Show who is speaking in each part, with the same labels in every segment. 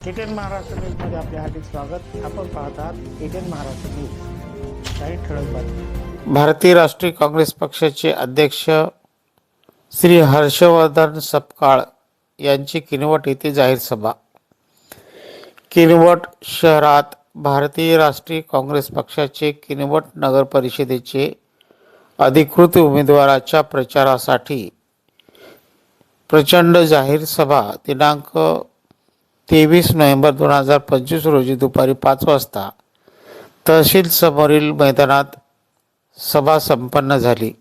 Speaker 1: ATN Maharashtra न्यूजमध्ये आपले हार्दिक स्वागत. आपण पाहत आहात एटीएन महाराष्ट्र न्यूज. काही ठळक बातमी भारतीय राष्ट्रीय काँग्रेस पक्षाचे अध्यक्ष श्री हर्षवर्धन सपकाळ यांची किनवट येथे जाहीर सभा. किनवट शहरात भारतीय राष्ट्रीय काँग्रेस पक्षाचे किनवट नगर परिषदेचे अधिकृत उमेदवाराच्या प्रचारासाठी प्रचंड जाहीर सभा दिनांक तेवीस नोव्हेंबर दोन हजार पंचवीस रोजी दुपारी पाच वाजता तहसील समोरील मैदानात सभा संपन्न झाली.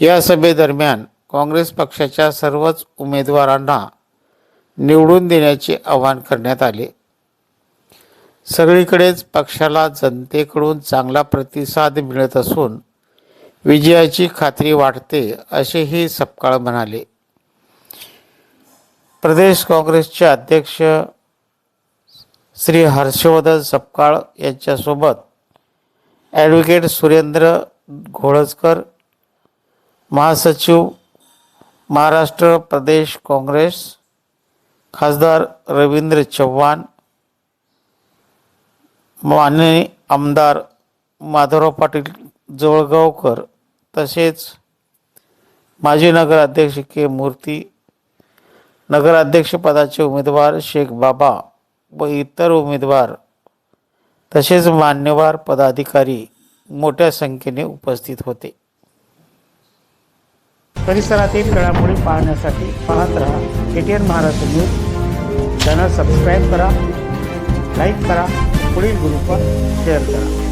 Speaker 1: या सभेदरम्यान काँग्रेस पक्षाच्या सर्वच उमेदवारांना निवडून देण्याचे आवाहन करण्यात आले. सगळीकडेच पक्षाला जनतेकडून चांगला प्रतिसाद मिळत असून विजयाची खात्री वाटते असेही सपकाळ म्हणाले. प्रदेश काँग्रेसचे अध्यक्ष श्री हर्षवर्धन सपकाळ यांच्यासोबत ॲडव्होकेट सुरेंद्र घोळजकर महासचिव महाराष्ट्र प्रदेश काँग्रेस खासदार रवींद्र चव्हाण माननीय आमदार माधवराव पाटील जवळगावकर तसेच माजी नगराध्यक्ष के. मूर्ती नगराध्यक्षपदाचे उमेदवार शेख बाबा व इतर उमेदवार तसेच मान्यवर पदाधिकारी मोठ्या संख्येने उपस्थित होते. परिसरातील घडामोडी पाहण्यासाठी पाहत रहा ATN Maharashtra news. Channel subscribe करा लाईक करा पुढील ग्रुपवर शेअर करा.